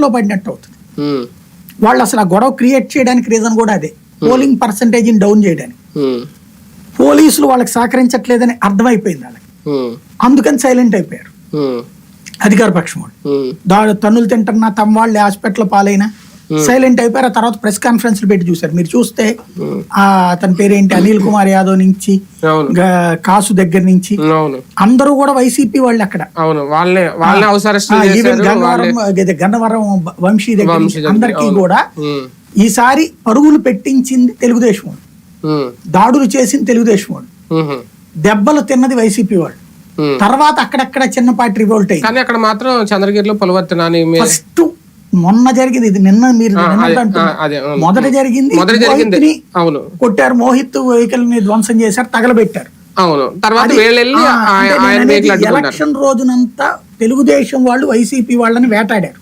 లో పడినట్టు అవుతుంది. వాళ్ళు అసలు ఆ గొడవ క్రియేట్ చేయడానికి రీజన్ కూడా అదే. పోలింగ్ పర్సంటేజ్ డౌన్ చేయడానికి. పోలీసులు వాళ్ళకి సహకరించట్లేదని అర్థమైపోయింది వాళ్ళకి. అందుకని సైలెంట్ అయిపోయారు. అధికార పక్షం వాళ్ళు. తన్నులు తింటున్నా తమ వాళ్ళు హాస్పిటల్ పాలైనా సైలెంట్ అయిపోయారు. ఆ తర్వాత ప్రెస్ కాన్ఫరెన్స్ పెట్టి చూశారు. మీరు చూస్తే ఉమ్. ఆ అతని పేరేంటి? అనిల్ కుమార్ యాదవ్ నుంచి కాసు దగ్గర నుంచి. అవును. అందరూ కూడా వైసీపీ వాళ్ళు అక్కడ. ఈవెన్ గన్నవరం వంశీ దగ్గర అందరికీ. కూడా ఈసారి పరుగులు పెట్టించింది తెలుగుదేశం వాళ్ళు. దాడులు చేసింది తెలుగుదేశం వాళ్ళు. దెబ్బలు తిన్నది వైసీపీ వాళ్ళు. తర్వాత అక్కడక్కడ చిన్నపాటి రివోల్ట్ కానీ అక్కడ మాత్రం చంద్రగిరిలో పులవర్తి నాని ఫస్ట్ మొన్న జరిగింది ఇది నిన్న మీరు. మొదట జరిగింది మొదటి జరిగింది. అవును. కొట్టారు మోహిత్ వెహికల్ని ధ్వంసం చేశారు తగలబెట్టారు. అవును. తర్వాత ఎలక్షన్ రోజునంతా తెలుగుదేశం వాళ్ళు వైసీపీ వాళ్ళని వేటాడారు.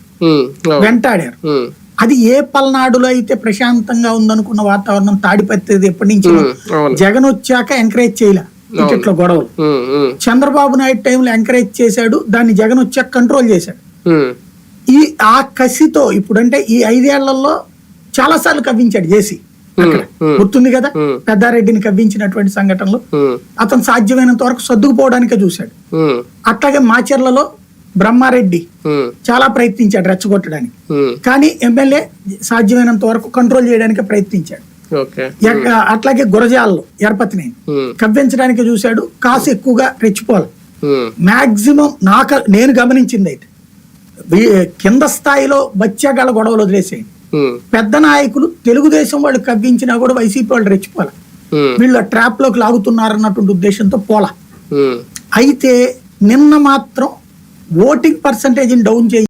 వెంటాడారు. అది ఏ పల్నాడులో అయితే ప్రశాంతంగా ఉందనుకున్న వాతావరణం తాడిపత్రి ఎప్పటి నుంచి జగన్ వచ్చాక ఎంకరేజ్ చేయలే టికెట్ల గొడవలు. చంద్రబాబు నాయుడు టైంలో ఎంకరేజ్ చేశాడు దాన్ని జగన్ వచ్చాక కంట్రోల్ చేశాడు. ఆ కసితో ఇప్పుడంటే ఈ ఐదేళ్ళలో చాలా సార్లు కవ్వించాడు జేసీ. గుర్తుంది కదా. పెద్దారెడ్డిని కవ్వించినటువంటి సంఘటనలు. అతను సాధ్యమైనంత వరకు సర్దుకుపోవడానికే చూశాడు. అట్లాగే మాచర్లలో బ్రహ్మారెడ్డి చాలా ప్రయత్నించాడు రెచ్చగొట్టడానికి. కానీ ఎమ్మెల్యే సాధ్యమైనంత వరకు కంట్రోల్ చేయడానికి ప్రయత్నించాడు. అట్లాగే గురజాల్లో ఎరపతిని కవ్వించడానికి చూశాడు. కాసు ఎక్కువగా రెచ్చిపోవాలి. మాక్సిమం నాకు నేను గమనించింది అయితే. కింద స్థాయిలో బచ్చాగాళ్ళ గొడవలు వదిలేసేయండి పెద్ద నాయకులు తెలుగుదేశం వాళ్ళు కవ్వించినా కూడా వైసీపీ వాళ్ళు రెచ్చిపోవాలి. వీళ్ళు ట్రాప్లోకి లాగుతున్నారన్నటువంటి ఉద్దేశంతో పోలా. అయితే నిన్న మాత్రం ఓటింగ్ పర్సంటేజ్ డౌన్ చేయి